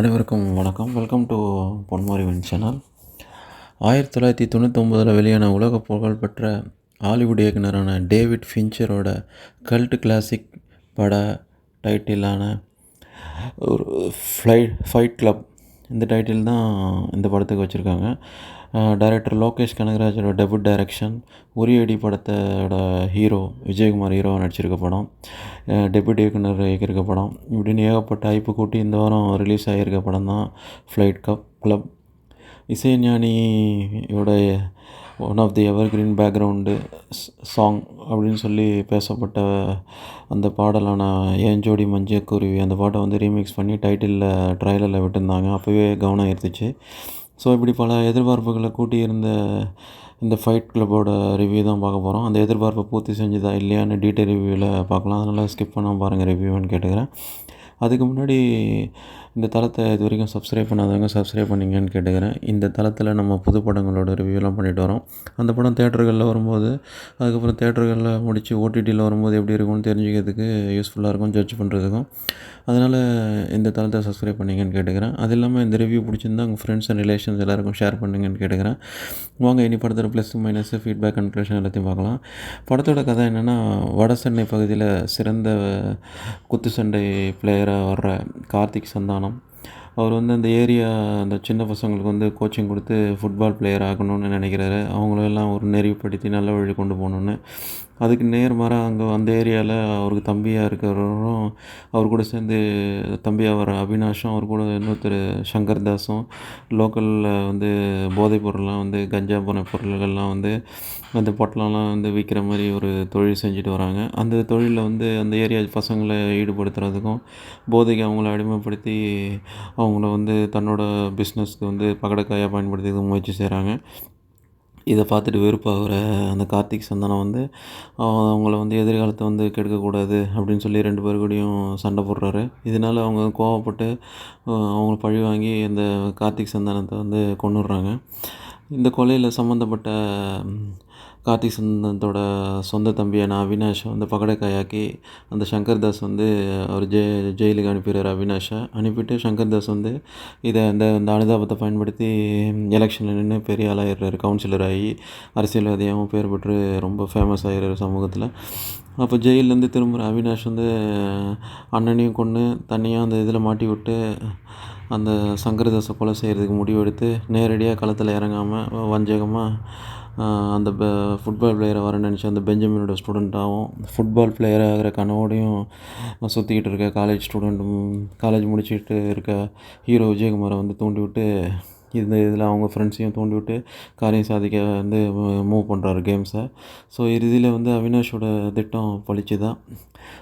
அனைவருக்கும் வணக்கம். Welcome to பொன்மாரிவன் channel ஆயிரத்தி தொள்ளாயிரத்தி தொண்ணூற்றொம்பதில் வெளியான உலக புகழ்பெற்ற ஹாலிவுட் இயக்குனரான டேவிட் ஃபின்ச்சரோட கல்ட் கிளாசிக் பட டைட்டிலான ஒரு ஃப்ளைட் ஃபைட் கிளப் இந்த டைட்டில் தான் இந்த படத்துக்கு வச்சுருக்காங்க. டைரக்டர் லோகேஷ் கனகராஜோட டெபுட் டைரக்ஷன் உரியடி படத்தோட ஹீரோ விஜயகுமார் ஹீரோவாக நடிச்சிருக்க படம். டெபுட் இயக்குனர் இயக்கியிருக்க படம். இப்படின்னு ஏகப்பட்ட ஐப்பு கூட்டி இந்த வாரம் ரிலீஸ் ஆகியிருக்க படம் தான் flight cup club இசைஞானியோட one of the evergreen background song அப்படின்னு சொல்லி பேசப்பட்ட அந்த பாடலான ஏஞ்சோடி ஜோடி மஞ்சள் குருவி அந்த பாட்டை வந்து ரீமிக்ஸ் பண்ணி டைட்டிலில் ட்ரைலரில் விட்டுருந்தாங்க. அப்போவே கவனம் ஈர்த்துச்சு. ஸோ இப்படி பல எதிர்பார்ப்புகளை கூட்டியிருந்த இந்த ஃபைட் கிளப்போட ரிவ்யூ தான் பார்க்க போகிறோம் அந்த எதிர்பார்ப்பை பூர்த்தி செஞ்சுதா இல்லையான்னு டீட்டெயில் ரிவ்யூவில் பார்க்கலாம். அதனால் ஸ்கிப் பண்ணாமல் பாருங்கள் ரிவ்யூன்னு கேட்டுக்கிறேன். அதுக்கு முன்னாடி இந்த தளத்தை இது வரைக்கும் சப்ஸ்கிரைப் பண்ணாதவங்க சப்ஸ்கிரைப் பண்ணிங்கன்னு கேட்டுக்கிறேன். இந்த தளத்தில் நம்ம புது படங்களோட ரிவ்யூலாம் பண்ணிட்டு வரோம். அந்த படம் தேட்டர்களில் வரும்போது அதுக்கப்புறம் தேட்டர்களில் முடித்து ஓடிடியில் வரும்போது எப்படி இருக்கும்னு தெரிஞ்சுக்கிறதுக்கு யூஸ்ஃபுல்லாக இருக்கும் ஜட்ஜ் பண்ணுறதுக்கும் அதனால் இந்த தளத்தை சப்ஸ்கிரைப் பண்ணிங்கன்னு கேட்டுக்கிறேன். அது இல்லாமல் இந்த ரிவ்யூ பிடிச்சிருந்தா உங்கள் ஃப்ரெண்ட்ஸ் அண்ட் ரிலேஷன்ஸ் எல்லாருக்கும் ஷேர் பண்ணுங்கன்னு கேட்டுக்கிறேன். வாங்க இனி படத்தோட ப்ளஸ் மைனஸ் ஃபீட்பேக் கன்க்ளூஷன் எல்லாத்தையும் பார்க்கலாம். படத்தோட கதை என்னென்னா வட சென்னை பகுதியில் சிறந்த குத்து சண்டை பிளேயராக வர்ற கார்த்திக் சந்தானம். அவர் வந்து அந்த ஏரியா அந்த சின்ன பசங்களுக்கு வந்து கோச்சிங் கொடுத்து ஃபுட்பால் பிளேயர் ஆகணும்னு நினைக்கிறாரு. அவங்களெல்லாம் ஒரு நெறிவுப்படுத்தி நல்ல வழி கொண்டு போகணுன்னு அதுக்கு நேர்மாறாக அங்கே அந்த ஏரியாவில் அவருக்கு தம்பியாக இருக்கிறவரும் அவர் கூட சேர்ந்து தம்பியாக வர அவினாஷும் அவர் கூட இன்னொருத்தர் சங்கர் தாஸும் லோக்கலில் வந்து போதைப் பொருள்லாம் வந்து கஞ்சா போன பொருள்கள்லாம் வந்து அந்த பொட்டலம்லாம் வந்து விற்கிற மாதிரி ஒரு தொழில் செஞ்சுட்டு வராங்க. அந்த தொழிலில் வந்து அந்த ஏரியா பசங்களை ஈடுபடுத்துறதுக்கும் போதைக்கு அவங்கள அடிமைப்படுத்தி அவங்கள வந்து தன்னோட பிஸ்னஸ்க்கு வந்து பகடைக்காயாக பயன்படுத்திக்க முயற்சி செய்கிறாங்க இதை பார்த்துட்டு வெறுப்பாகிற அந்த கார்த்திக் சந்தானம் வந்து அவங்கள வந்து எதிர்காலத்தை வந்து கெடுக்கக்கூடாது அப்படின்னு சொல்லி ரெண்டு பேர் கூடயும் சண்டை போடுறாரு. இதனால் அவங்க கோவப்பட்டு அவங்கள பழி வாங்கி இந்த கார்த்திக் சந்தானத்தை வந்து கொண்டுடுறாங்க இந்த கொலையில் சம்மந்தப்பட்ட கார்த்தி சந்தானத்தோட சொந்த தம்பியான அவினாஷை வந்து பகடைக்காயாக்கி அந்த சங்கர் தாஸ் வந்து அவர் ஜெ ஜெயிலுக்கு அனுப்பிடுறார் அவினாஷை. அனுப்பிட்டு சங்கர் தாஸ் வந்து இதை அந்த அந்த அனுதாபத்தை பயன்படுத்தி எலெக்ஷனில் நின்று பெரிய ஆளாயிடுறாரு. கவுன்சிலர் ஆகி அரசியல்வாதியாகவும் பேர் பெற்று ரொம்ப ஃபேமஸ் ஆகிடுறாரு சமூகத்தில். அப்போ ஜெயிலேருந்து திரும்புகிற அவினாஷ் வந்து அண்ணனையும் கொண்டு தனியாக அந்த இதில் மாட்டி விட்டு அந்த சங்கரதாசை கொலை செய்கிறதுக்கு முடிவெடுத்து நேரடியாக களத்தில் இறங்காமல் வஞ்சகமாக அந்த ஃபுட்பால் பிளேயரை வர நினச்சி அந்த பெஞ்சமினோட ஸ்டூடெண்ட்டாகவும் ஃபுட்பால் பிளேயர் ஆகிற கனவோடையும் சுற்றிக்கிட்டு இருக்க காலேஜ் ஸ்டூடெண்ட்டும் காலேஜ் முடிச்சுட்டு இருக்க ஹீரோ விஜயகுமாரை வந்து தூண்டி விட்டு இந்த இதில் அவங்க ஃப்ரெண்ட்ஸையும் தூண்டி விட்டு காரியம் சாதிக்க வந்து மூவ் பண்ணுறாரு கேம்ஸை ஸோ இறுதியில் வந்து அவினாஷோட திட்டம் பழிச்சுதான்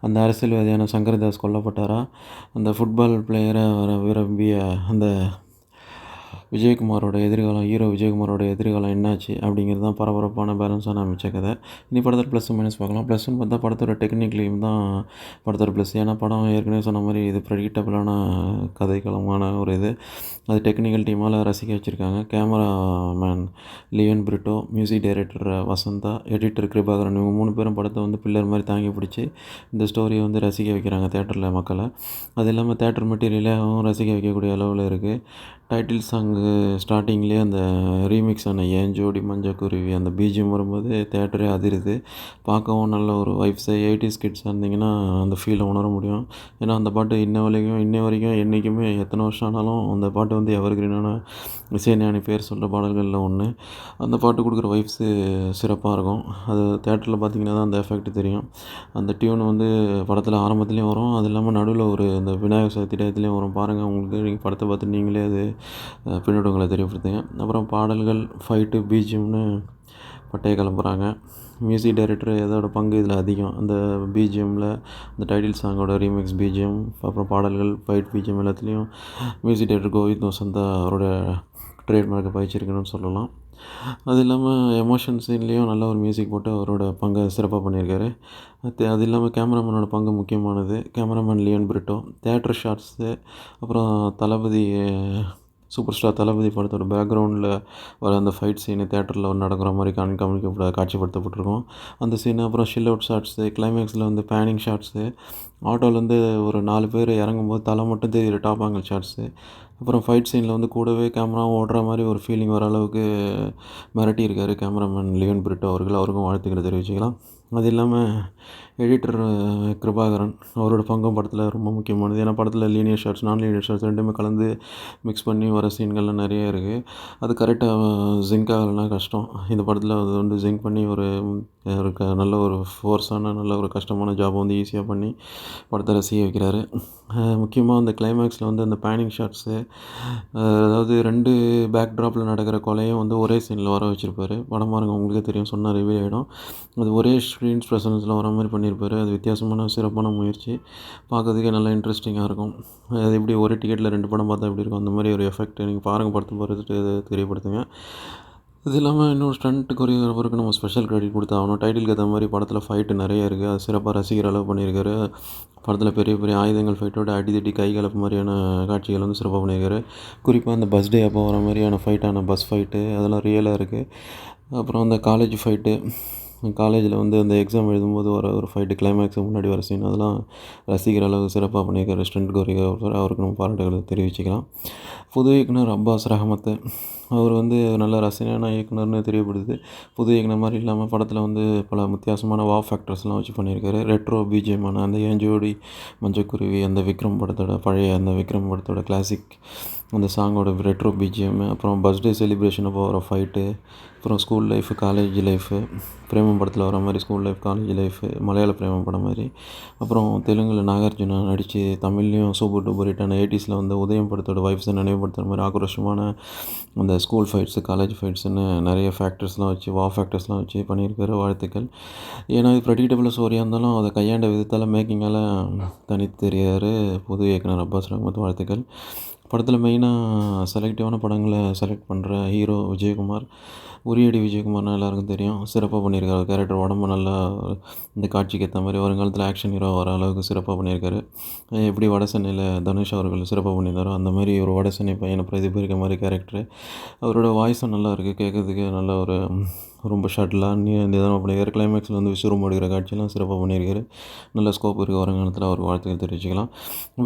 அந்த அரசியல்வாதியான சங்கர்தாஸ் கொல்லப்பட்டாரா? அந்த ஃபுட்பால் பிளேயரை வர விரும்பிய அந்த விஜயகுமாரோட எதிர்காலம் ஹீரோ விஜயகுமாரோட எதிர்காலம் என்னாச்சு அப்படிங்கிறது தான் பரபரப்பான பேலன்ஸான அமைச்ச கதை. இனி படத்தில் ப்ளஸ் மைனஸ் பார்க்கலாம். ப்ளஸ்ன்னு பார்த்தா படத்தோட டெக்னிக்லையும் தான் படத்தோட ப்ளஸ் ஏன்னா படம் ஏற்கனவே சொன்ன மாதிரி இது ப்ரெடிக்டபிளான கதைக்களமான ஒரு இது. அது டெக்னிக்கல் டீமால் ரசிக்க வச்சுருக்காங்க. Camera man Leon Britto music director Vasantha editor Kirubakaran இவங்க மூணு பேரும் படத்தை வந்து பில்லர் மாதிரி தாங்கி பிடிச்சி இந்த ஸ்டோரியை வந்து ரசிக்க வைக்கிறாங்க தேட்டரில் மக்களை. அது இல்லாமல் தேட்டர் மெட்டீரியலாகவும் ரசிக்க வைக்கக்கூடிய அளவில் இருக்குது டைட்டில் சாங்கு ஸ்டார்டிங்லேயே அந்த ரீமிக்ஸ் ஆன ஏன் ஜோடி மஞ்சக்குருவி அந்த பீஜியம் வரும்போது தேட்டரே அதிருது. பார்க்கவும் நல்ல ஒரு வைப்ஸை எயிட்டிஸ் கிட்ஸாக இருந்தீங்கன்னா அந்த ஃபீலை உணர முடியும். ஏன்னா அந்த பாட்டு இன்ன வரைக்கும் இன்ன வரைக்கும் என்றைக்குமே எத்தனை வருஷம் ஆனாலும் அந்த பாட்டு வந்து எவர் கிரீனான இசைஞானி பேர் சொல்கிற பாடல்களில் ஒன்று அந்த பாட்டு கொடுக்குற வைப்ஸு சிறப்பாக இருக்கும். அது தேட்டரில் பார்த்தீங்கன்னா தான் அந்த எஃபெக்ட் தெரியும். அந்த டியூன் வந்து படத்தில் ஆரம்பத்துலேயும் வரும். அது இல்லாமல் நடுவில் ஒரு இந்த விநாயகர் சதுர்த்தி டயத்துலேயும் வரும். பாருங்கள் உங்களுக்கு நீங்கள் படத்தை பார்த்து நீங்களே அது பின்னோட்டங்களை தெரியப்படுத்துங்க. அப்புறம் பாடல்கள் ஃபைட்டு பீஜியம்னு பட்டையை கிளம்புறாங்க. மியூசிக் டைரக்டர் எதோட பங்கு இதில் அதிகம். அந்த பிஜிஎம்மில் அந்த டைட்டில் சாங்கோட ரீமிக்ஸ் பிஜிஎம் அப்புறம் பாடல்கள் ஃபைட் பிஜிஎம் எல்லாத்துலேயும் மியூசிக் டைரக்டர் கோவிந்த் வசந்தா அவரோட ட்ரேட்மார்க்கை பயிற்சிருக்கணும்னு சொல்லலாம். அது இல்லாமல் எமோஷன் சீன்லேயும் நல்ல ஒரு மியூசிக் போட்டு அவரோட பங்கை சிறப்பாக பண்ணியிருக்காரு. அது அது இல்லாமல் கேமராமேனோட பங்கு முக்கியமானது. கேமராமேன் லியோன் பிரிட்டோ தேட்ரு ஷாட்ஸு அப்புறம் தளபதி சூப்பர் ஸ்டார் தளபதி படத்தோட பேக்ரவுண்டில் வர அந்த ஃபைட் சீனு தேட்டரில் நடக்கிற மாதிரி காமி காட்சிப்படுத்தப்பட்டிருக்கும். அந்த சீனு அப்புறம் ஷில் அவுட் ஷாட்ஸு கிளைமேக்ஸில் வந்து பேனிங் ஷாட்ஸு ஆட்டோலேருந்து ஒரு நாலு பேர் இறங்கும்போது தலை மட்டும் தெரியுற டாப் ஆங்கிள் ஷாட்ஸு அப்புறம் ஃபைட் சீனில் வந்து கூடவே கேமரா ஓடுற மாதிரி ஒரு ஃபீலிங் வர அளவுக்கு மிரட்டியிருக்காரு கேமராமேன் லியோன் பிரிட்டோ அவர்கள். அவருக்கும் வாழ்த்துக்களை தெரிவிச்சுக்கலாம். அது இல்லாமல் எடிட்டர் கிருபாகரன் அவரோட பங்கும் படத்தில் ரொம்ப முக்கியமானது. ஏன்னா படத்தில் linear shorts non linear shorts ரெண்டுமே கலந்து மிக்ஸ் பண்ணி வர சீன்கள்லாம் நிறைய இருக்குது அது கரெக்டாக ஜிங்க் ஆகலைன்னா கஷ்டம். இந்த படத்தில் அது வந்து ஜிங்க் பண்ணி ஒரு ஒரு க நல்ல ஒரு ஃபோர்ஸான நல்ல ஒரு கஷ்டமான ஜாபை வந்து ஈஸியாக பண்ணி படத்தை ரசிக்க வைக்கிறாரு. முக்கியமாக அந்த கிளைமேக்ஸில் வந்து அந்த பேனிங் ஷார்ட்ஸு அதாவது ரெண்டு பேக் ட்ராப்பில் நடக்கிற கொலையும் வந்து ஒரே சீனில் வர வச்சுருப்பாரு. படம் பாருங்க உங்களுக்கே தெரியும் சொன்னால் ரிவியூ ஆகிடும் அது ஒரே எக்ஸ்பீரியன்ஸ் ப்ரெசன்ஸில் வர மாதிரி பண்ணியிருப்பாரு. அது வித்தியாசமான சிறப்பான முயற்சி. பார்க்கறதுக்கே நல்லா இன்ட்ரெஸ்டிங்காக இருக்கும். அது எப்படி ஒரே டிக்கெட்டில் ரெண்டு படம் பார்த்தா எப்படி இருக்கும்? அந்த மாதிரி ஒரு எஃபெக்ட் நீங்கள் பாருங்கள் படத்தை பார்த்துட்டு தெரியப்படுத்துங்க. இது இல்லாமல் இன்னொரு ஸ்டண்ட் கொரியோகிராஃபருக்கு நம்ம ஸ்பெஷல் கிரெடிட் கொடுத்தாகணும் டைட்டிலுக்கு ஏற்ற மாதிரி படத்தில் ஃபைட்டு நிறைய இருக்குது அது சிறப்பாக ரசிக்கிற அளவு பண்ணியிருக்காரு. படத்தில் பெரிய பெரிய ஆயுதங்கள் ஃபைட்டோட அடிதடி கை கலப்பு மாதிரியான காட்சிகள் வந்து சிறப்பாக பண்ணியிருக்காரு. குறிப்பாக அந்த பஸ் டே அப்போ வர மாதிரியான ஃபைட்டான பஸ் ஃபைட்டு அதெல்லாம் ரியலாக இருக்குது அப்புறம் அந்த காலேஜ் ஃபைட்டு காலேஜில் வந்து அந்த எக்ஸாம் எழுதும்போது வர ஒரு ஃபைட்டு கிளைமேக்ஸுக்கு முன்னாடி வர சீன் அதெல்லாம் ரசிக்கிற அளவுக்கு சிறப்பாக பண்ணியிருக்காரு ஸ்டண்ட் கொரியோகிராஃபர் அவருக்கு நம்ம பாராட்டுகளை தெரிவிச்சுக்கலாம். புது இயக்குனர் அப்பாஸ் ரஹமத்து அவர் வந்து நல்ல ரசனையான இயக்குனர்னு தெரியப்படுது. புது இயக்குனர் மாதிரி இல்லாமல் படத்தில் வந்து பல வித்தியாசமான வா ஃபேக்டர்ஸ்லாம் வச்சு பண்ணியிருக்காரு. ரெட்ரோ பிஜிஎம்மான அந்த ஏஞ்சோடி மஞ்சக்குருவி அந்த விக்ரம் படத்தோட பழைய அந்த விக்ரம் படத்தோட கிளாசிக் அந்த சாங்கோட ரெட்ரோ பிஜிஎம் அப்புறம் பர்த்டே செலிப்ரேஷன் அப்போ வர ஃபைட்டு அப்புறம் school life college life Premam படத்தில் வர மாதிரி ஸ்கூல் லைஃப் காலேஜ் லைஃபு மலையாள பிரேமம் படம் மாதிரி. அப்புறம் தெலுங்கில் நாகார்ஜுனா நடித்து தமிழ்லேயும் சூப்பர் டூப்பர் ஹிட்டான எயிட்டிஸில் வந்து உதயம் படத்தோட வைஃப்ஸை நினைவுபடுத்துகிற மாதிரி ஆக்ரோஷமான அந்த ஸ்கூல் ஃபைட்ஸு காலேஜ் ஃபைட்ஸுன்னு நிறைய ஃபேக்டர்ஸ்லாம் வச்சு வா ஃபேக்டர்ஸ்லாம் வச்சு பண்ணியிருக்கிற வாழ்த்துக்கள். ஏன்னா இது ப்ரெடிக்டபிள் ஸ்டோரியாக இருந்தாலும் அதை கையாண்ட விதத்தால் மேக்கிங்கால் தனித்து தெரியாரு புது இயக்குனர் அப்பாஸ் ரஹமத் வாழ்த்துக்கள். படத்தில் மெயினாக செலக்டிவான படங்களை செலக்ட் பண்ணுற ஹீரோ விஜயகுமார் உரியடி விஜயகுமார்னால் எல்லாருக்கும் தெரியும். சிறப்பாக பண்ணியிருக்காரு. கேரக்டர் உடம்பு நல்லா இந்த காட்சிக்கு ஏற்ற மாதிரி வருங்காலத்தில் ஆக்ஷன் ஹீரோ வர அளவுக்கு சிறப்பாக பண்ணியிருக்காரு. எப்படி வட சென்னையில் தனுஷ் அவர்கள் சிறப்பாக பண்ணியிருந்தாரோ அந்த மாதிரி ஒரு வட சென்னை பையனை பிரதிபலிக்க மாதிரி கேரக்டரு அவரோட வாய்ஸும் நல்லா இருக்குது கேட்குறதுக்கு நல்ல ஒரு ரொம்ப ஷட்டிலாக நீ பண்ணி பண்ணியிருக்காரு கிளைமேக்ஸில் வந்து விசுரம் எடுக்கிற காட்சியெல்லாம் சிறப்பாக பண்ணியிருக்காரு. நல்ல ஸ்கோப் இருக்குது வருங்காலத்தில் அவர் வாழ்த்துக்கள் தெரிவிச்சுக்கலாம்.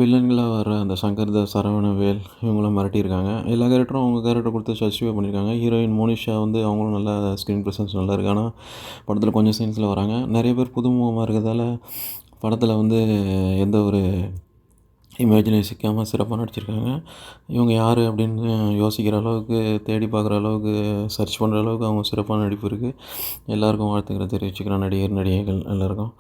வில்லன்களாக வர அந்த சங்கர் தாஸ் சரவணவேல் இவங்களாம் மிரட்டியிருக்காங்க. எல்லா கேரக்டரும் அவங்க கேரக்டர் கொடுத்து ஜஸ்டிஃபை பண்ணியிருக்காங்க. ஹீரோயின் மோனிஷா வந்து அவங்களும் நல்லா ஸ்க்ரீன் ப்ரெசன்ஸ் நல்லா இருக்கானா ஆனால் படத்தில் கொஞ்சம் சீன்ஸில் வராங்க. நிறைய பேர் புதுமுகமாக இருக்கிறதால படத்தில் வந்து எந்த ஒரு இமேஜினையும் சிக்காமல் சிறப்பாக நடிச்சிருக்காங்க? இவங்க யார் அப்படின்னு யோசிக்கிற அளவுக்கு தேடி பார்க்குற அளவுக்கு சர்ச் பண்ணுற அளவுக்கு அவங்க சிறப்பான நடிப்பு இருக்குது எல்லாருக்கும் வாழ்த்துக்களை தெரிவிச்சுக்கிறேன் நடிகர் நடிகைகள் எல்லாருக்கும்.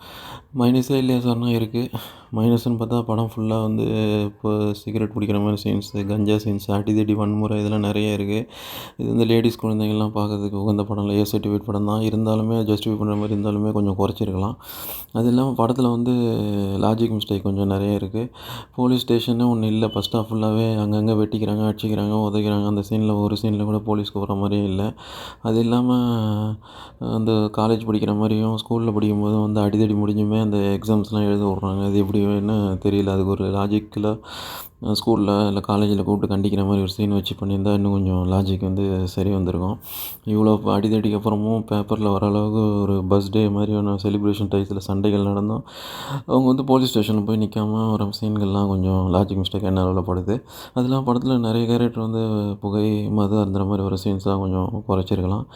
மைனஸே இல்லையா சொன்னால் இருக்குது மைனஸ்னு பார்த்தா படம் ஃபுல்லாக வந்து இப்போ சிகரெட் பிடிக்கிற மாதிரி சீன்ஸு கஞ்சா சீன்ஸ் அடிதடி வன்முறை இதெல்லாம் நிறைய இருக்குது இது வந்து லேடிஸ் குழந்தைங்கள்லாம் பார்க்கறதுக்கு உகந்த படம் இல்லை ஏ சர்டிஃபிகேட் படம் தான். இருந்தாலுமே ஜஸ்டிஃபை பண்ணுற மாதிரி இருந்தாலுமே கொஞ்சம் குறைச்சிருக்கலாம். அது இல்லாமல் படத்தில் வந்து லாஜிக் மிஸ்டேக் கொஞ்சம் நிறைய இருக்குது போலீஸ் ஸ்டேஷனே ஒன்றும் இல்லை. ஃபஸ்ட் ஆஃப் ஃபுல்லாகவே அங்கங்கே வெட்டிக்கிறாங்க அடிச்சிக்கிறாங்க உதைக்கிறாங்க. அந்த சீனில் ஒரு சீனில் கூட போலீஸ்க்கு வர மாதிரியும் இல்லை. அது இல்லாமல் அந்த காலேஜ் படிக்கிற மாதிரியும் ஸ்கூலில் படிக்கும்போது வந்து அடிதடி முடிஞ்சுமே அந்த எக்ஸாம்ஸ்லாம் எழுத விட்றாங்க. அது எப்படி என்ன தெரியல. அதுக்கு ஒரு லாஜிக்கில் ஸ்கூலில் இல்லை காலேஜில் கூப்பிட்டு கண்டிக்கிற மாதிரி ஒரு சீன் வச்சு பண்ணியிருந்தா இன்னும் கொஞ்சம் லாஜிக் வந்து சரி வந்திருக்கும். இவ்வளோ அடிதடிக்கு அப்புறமும் பேப்பரில் வர அளவுக்கு ஒரு பஸ் டே மாதிரியான செலிப்ரேஷன் டைத்தில் சண்டைகள் நடந்தும். அவங்க வந்து போலீஸ் ஸ்டேஷனில் போய் நிற்காம வர சீன்கள்லாம் கொஞ்சம் லாஜிக் மிஸ்டேக் என்ன அளவில் படுது. அதெல்லாம் படத்தில் நிறைய கேரக்டர் வந்து புகை மது அந்த மாதிரி வர சீன்ஸ்லாம் கொஞ்சம் குறைச்சிருக்கலாம்.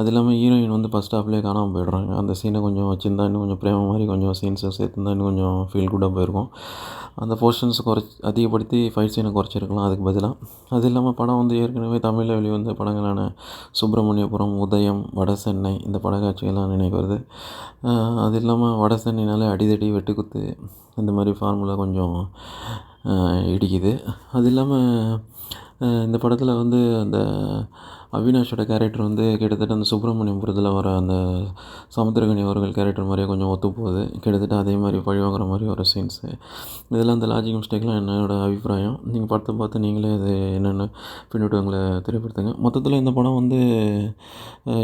அது இல்லாமல் ஹீரோயின் வந்து ஃபஸ்ட் ஹாஃப்லேயே காணாமல் போயிடுறாங்க. அந்த சீனை கொஞ்சம் வச்சுருந்தா இன்னும் கொஞ்சம் பிரேம மாதிரி கொஞ்சம் சீன்ஸை சேர்த்துருந்தா இன்னும் கொஞ்சம் ஃபீல் குட்டாக போயிருக்கும். அந்த போர்ஷன்ஸ் குறைச்சி அதிகப்படுத்தி ஃபைட் சீனை குறைச்சிருக்கலாம் அதுக்கு பதிலாக அது இல்லாமல் படம் வந்து ஏற்கனவே தமிழில் வெளிவந்த படங்களான சுப்பிரமணியபுரம் உதயம் வட சென்னை இந்த படக்காட்சிகள்லாம் நினைக்கிறது நினைவு வருது அது இல்லாமல் வட சென்னைனாலே அடிதடி வெட்டுக்குத்து இந்த மாதிரி ஃபார்முலா கொஞ்சம் இடிக்குது. அது இல்லாமல் இந்த படத்தில் வந்து அந்த அவினாஷோட கேரக்டர் வந்து கிட்டத்தட்ட அந்த சுப்பிரமணியம் புரத்தில் வர அந்த சமுத்திரகனி அவர்கள் கேரக்டர் மாதிரியே கொஞ்சம் ஒத்து போகுது கிட்டத்தட்ட அதே மாதிரி பழி வாங்குற மாதிரி வர சீன்ஸு இதெல்லாம் அந்த லாஜிக் மிஸ்டேக்லாம் என்னோட அபிப்பிராயம்? நீங்கள் படத்தை பார்த்து நீங்களே அது என்னென்ன பின்னூட்டங்களை தெரியப்படுத்துங்க. மொத்தத்தில் இந்த படம் வந்து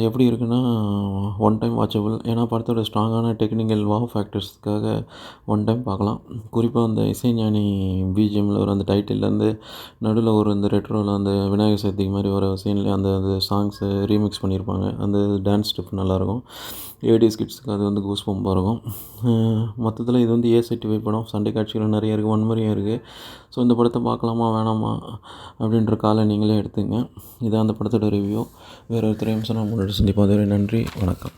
எப்படி இருக்குன்னா ஒன் டைம் வாட்சபிள் ஏன்னா படத்தோட ஸ்ட்ராங்கான டெக்னிக்கல் வா ஃபேக்டர்ஸ்க்காக ஒன் டைம் பார்க்கலாம். குறிப்பாக அந்த இசைஞானி பிஜிஎம்மில் ஒரு அந்த டைட்டில்லேருந்து நடுவில் ஒரு இந்த ரெட்ரோவில் அந்த விநாயகர் சதுர்த்திக்கு மாதிரி ஒரு சீன்லேயே அந்த அந்த சாங்ஸை ரீமிக்ஸ் பண்ணியிருப்பாங்க அந்த டான்ஸ் ஸ்டெப் நல்லாயிருக்கும். ஏடிஎஸ் கிட்ஸுக்கு அது வந்து கூஸ் பம்பாக இருக்கும் மொத்தத்தில் இது வந்து ஏ சர்டிஃபை படம். சண்டை காட்சிகள் நிறைய இருக்குது வன்முறையாக இருக்குது ஸோ இந்த படத்தை பார்க்கலாமா வேணாமா அப்படின்ற காலை நீங்களே எடுத்துங்க. இதான் அந்த படத்தோட ரிவ்யூ வேறு ஒரு திரையம்சம் நான் முன்னாடி சந்திப்போம். அதுவரை நன்றி வணக்கம்.